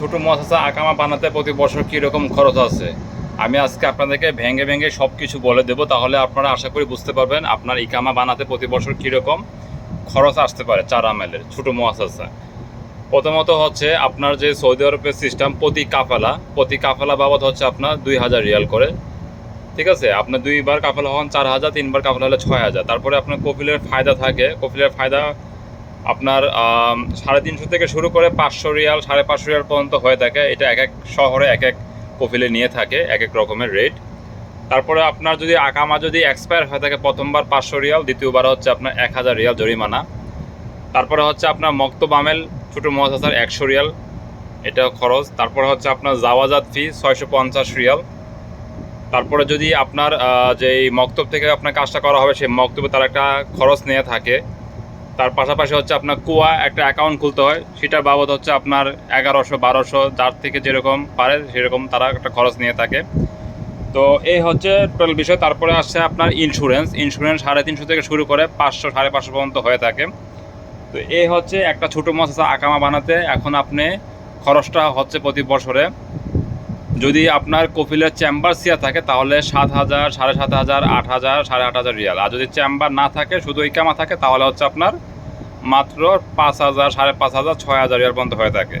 ছোট মশাসা আকামা বানাতে প্রতি বছর কীরকম খরচ আছে? আমি আজকে আপনাদেরকে ভেঙে ভেঙে সব কিছু বলে দেবো, তাহলে আপনারা আশা করি বুঝতে পারবেন আপনার ইকামা বানাতে প্রতি বছর কীরকম খরচ আসতে পারে চার আমেলের, ছোটো মহাসাসা প্রথমত হচ্ছে আপনার যে সৌদি আরবের সিস্টেম প্রতি কাফেলা প্রতি কাফেলা বাবদ হচ্ছে আপনার দুই হাজার রিয়াল করে। ঠিক আছে? আপনার দুইবার কাফেলা হন, চার হাজার, তিনবার কাফেলা হলে ছয় হাজার। তারপরে আপনার কপিলের ফায়দা থাকে কপিলের ফায়দা আপনার সাড়ে তিনশো থেকে শুরু করে পাঁচশো রিয়াল, সাড়ে পাঁচশো রিয়াল পর্যন্ত হয়ে থাকে। এটা এক এক শহরে এক এক কপিলে নিয়ে থাকে, এক এক রকমের রেট তারপরে আপনার যদি আকামা যদি এক্সপায়ার হয়ে থাকে প্রথমবার পাঁচশো রিয়াল, দ্বিতীয়বার হচ্ছে আপনার এক হাজার রিয়াল জরিমানা। তারপরে হচ্ছে আপনার মক্তব আমেল, ছোটো মহাসাসার একশো রিয়াল এটা খরচ। তারপরে হচ্ছে আপনার জাওয়াজাত ফি ছয়শো পঞ্চাশ রিয়াল। তারপরে যদি আপনার যেই মক্তব থেকে আপনার কাজটা করা হবে, সেই মক্তবে তার একটা খরচ নিয়ে থাকে। তার পাশাপাশি হচ্ছে আপনার কুয়া, একটা অ্যাকাউন্ট খুলতে হয়। সেটার বাবদ হচ্ছে আপনার এগারোশো, বারোশো, যার থেকে যেরকম পারে সেরকম তারা একটা খরচ নিয়ে থাকে। তো এই হচ্ছে টোটাল বিষয়। তারপরে আসছে আপনার ইন্স্যুরেন্স ইন্স্যুরেন্স সাড়ে তিনশো থেকে শুরু করে পাঁচশো, সাড়ে পাঁচশো পর্যন্ত হয়ে থাকে। তো এই হচ্ছে একটা ছোটো মশা আকামা বানাতে। এখন আপনি খরচটা হচ্ছে প্রতি বছরে যদি আপনার কপিলের চেম্বার সিয়া থাকে, তাহলে সাত হাজার, সাড়ে সাত হাজার, আট হাজার, সাড়ে আট হাজার রিয়াল। আর যদি চেম্বার না থাকে, শুধু ইকামা থাকে, তাহলে হচ্ছে আপনার মাত্র পাঁচ হাজার, সাড়ে পাঁচ হাজার, ছয় হাজার রিয়াল পর্যন্ত হয়ে থাকে।